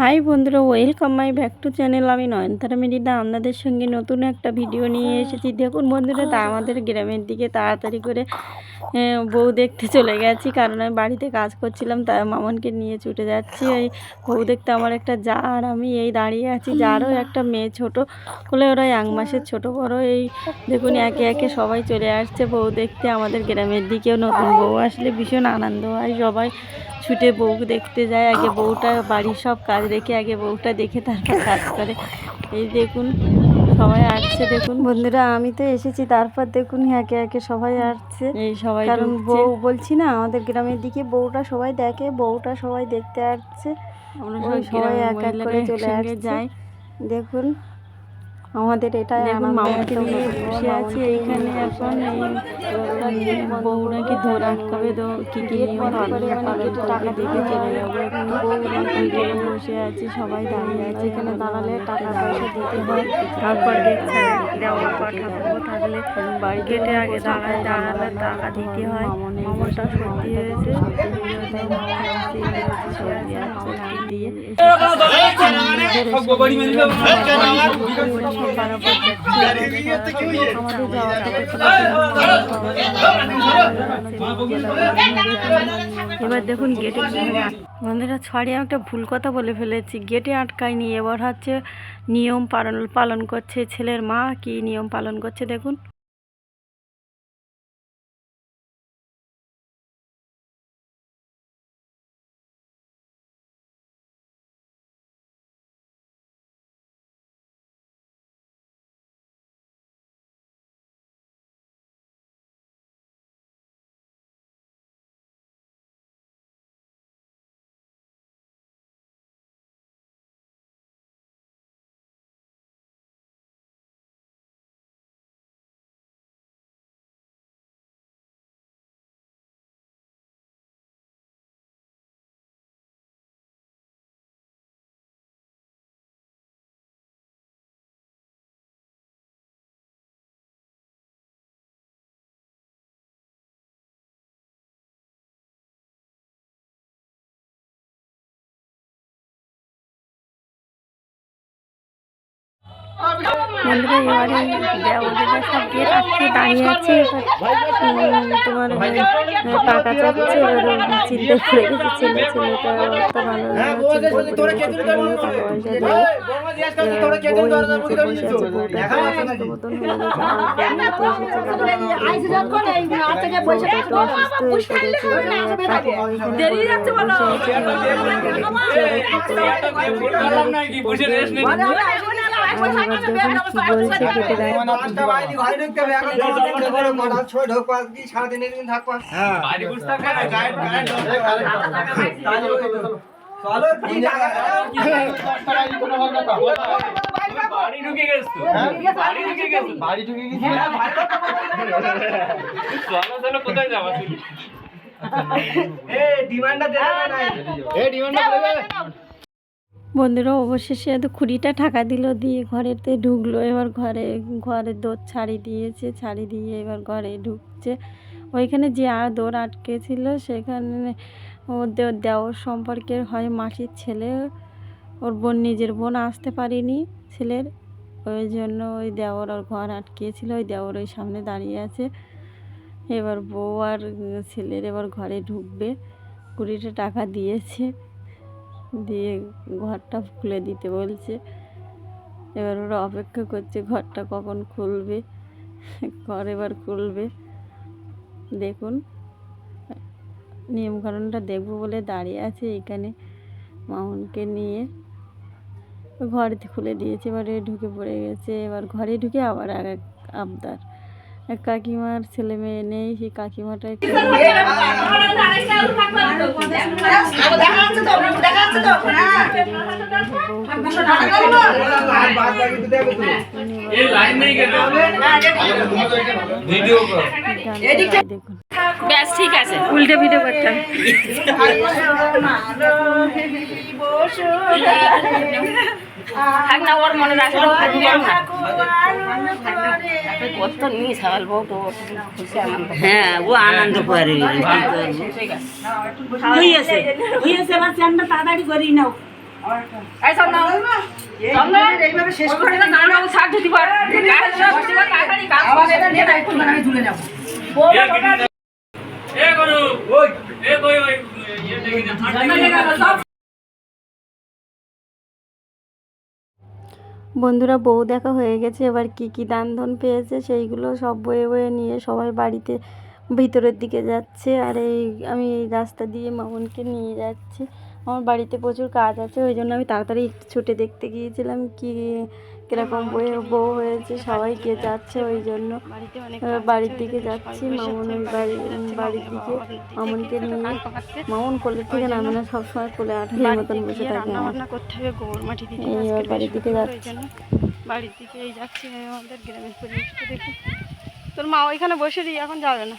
High বন্ধুরা welcome my back to channel আমি নয়নতারা মেরিনা আপনাদের সঙ্গে নতুন একটা ভিডিও নিয়ে এসেছি। দেখুন বন্ধুরা, তা আমাদের গ্রামের দিকে তাড়াতাড়ি করে বউ দেখতে চলে গেছি, কারণ আমি বাড়িতে কাজ করছিলাম, তাই মামনকে নিয়ে ছুটে যাচ্ছি। ওই বউ দেখতে আমার একটা যা, আর আমি এই দাঁড়িয়ে আছি, যারও একটা মেয়ে ছোট। বলে ওরা এক মাসের ছোট, বড়, এই দেখুন, একে একে সবাই চলে আসছে বউ দেখতে। আমাদের গ্রামের দিকেও নতুন বউ আসলে ভীষণ আনন্দ হয় সবাই। ছুটে বউ দেখতে যায় আগে বউটা বাড়ির সব কাজ রেখে আগে বউটা দেখে তারপর কাজ করে। এই দেখুন সবাই আসছে দেখুন। বন্ধুরা আমি তো এসেছি তারপর দেখুন একে একে সবাই আসছে। এই সবাই কারণ বউ বলছি না আমাদের গ্রামের দিকে বউটা সবাই দেখে বউটা সবাই দেখতে আসছে। সবাই এক এক করে চলে আসছে। যায়। দেখুন আমাদের এটাই দেখুন আনন্দ মামাকে নিয়ে বসে আছি এইখানে এখন এই বউরা কি ধরে আটকাবে তো কি কি নিয়ম পালন করবে টাকা দেখে চলে যাব। এখন বউ ওইখানে বসে আছে সবাই দাঁড়িয়ে আছে। এখানে দাঁড়ালে টাকা পয়সা দিতে হয়। তারপর দেখছে দেওয়ার পর ঠাকুর থাকলে বাড়ি গেটে আগে দাঁড়ায় দাঁড়ালে টাকা দিতে হয়। মামনটা সত্যি হয়েছে সত্যি এবার দেখুন গেটে বন্ধুরা ছড়ি আমি একটা ভুল কথা বলে ফেলেছি। গেটে আটকায়নি, এবার হচ্ছে নিয়ম পালন পালন করছে। ছেলের মা কি নিয়ম পালন করছে দেখুন। বন্ধুরা এবারে দেওয়ালেরা সব গেট আটকে দাঁড়িয়ে আছে তোমার টাকা চাচ্ছে এবার চিন্তা করে গেছে ছেলে ছেলেটা তো ভালো বসে আছে এবার দেখছে ওরা কি দেখুন বলছে কেটে দেয়। বাড়ি ঢুকে গেছ বাড়ি ঢুকে গেছ বাড়ি ঢুকে গেছি চলো চলো কোথায় যাবা তুমি এ ডিমান্ডটা করে দে বন্ধুরা, অবশেষে তো খুঁড়িটা ঠাকা দিল দিয়ে ঘরেতে ঢুকলো। এবার ঘরে ঘরে দৌড় ছাড়ি দিয়েছে, ছাড়ি দিয়ে এবার ঘরে ঢুকছে। ওইখানে যে আর দৌড় আটকে ছিল সেখানে ওদের দেওর সম্পর্কের হয় মাসির ছেলে। ওর বোন, নিজের বোন আসতে পারেনি ছেলের। ওই জন্য ওই দেওর ওর ঘর আটকিয়েছিল ওই দেওর ওই সামনে দাঁড়িয়ে আছে। এবার বউ আর ছেলের এবার ঘরে ঢুকবে। কুড়িটা টাকা দিয়েছে। দিয়ে ঘরটা খুলে দিতে বলছে। এবার ওরা অপেক্ষা করছে ঘরটা কখন খুলবে, ঘর এবার খুলবে। দেখুন, নিয়মকানুনটা দেখব বলে দাঁড়িয়ে আছে এখানে মামুনকে নিয়ে। ঘর খুলে দিয়েছে, এবারে ঢুকে পড়ে গেছে, এবার ঘরে ঢুকে আবার আর এক আবদার। কাকিমার ছেলে মেয়ে নেই সেই কাকিমাটা একটু এই লাইন নেই কেন ভিডিও কর দেখুন ব্যাস ঠিক আছে উল্টে ভিডিও করতাম থাক না ওর মনে রাখে কত নিয়ে সাল বউ তো হ্যাঁ ও আনন্দ করে। হইয়াছে এবার চানটা তাড়াতাড়ি করি নাও। এইভাবে শেষ করে এ করু ওই এ কই ওই বন্ধুরা, বউ দেখা হয়ে গেছে, এবার কি কি দান ধন পেয়েছে সেইগুলো সব বয়ে বয়ে নিয়ে সবাই বাড়িতে ভিতরের দিকে যাচ্ছে। আর এই, আমি এই রাস্তা দিয়ে মামনকে নিয়ে যাচ্ছি। আমার বাড়িতে প্রচুর কাজ আছে ওই জন্য আমি তাড়াতাড়ি ছুটে দেখতে গিয়েছিলাম কি কীরকম বয়ে বউ হয়েছে সবাই কে যাচ্ছে ওই জন্য। বাড়ির দিকে যাচ্ছি মামনের বাড়ি বাড়ির দিকে মামনকে নিয়ে। মামন কোলের থেকে নামে না সবসময় কোলে আঠালের মতন বসে থাকে আমার। রান্না করতে হবে গোবর মাটি এই বাড়ির দিকে যাচ্ছি। বাড়ির দিকে এই যাচ্ছি আমাদের গ্রামের পরিবেশটা দেখুন। তোর মা ওইখানে বসে দিই এখন যাবে না।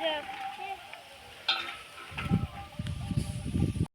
কি ভাইয়া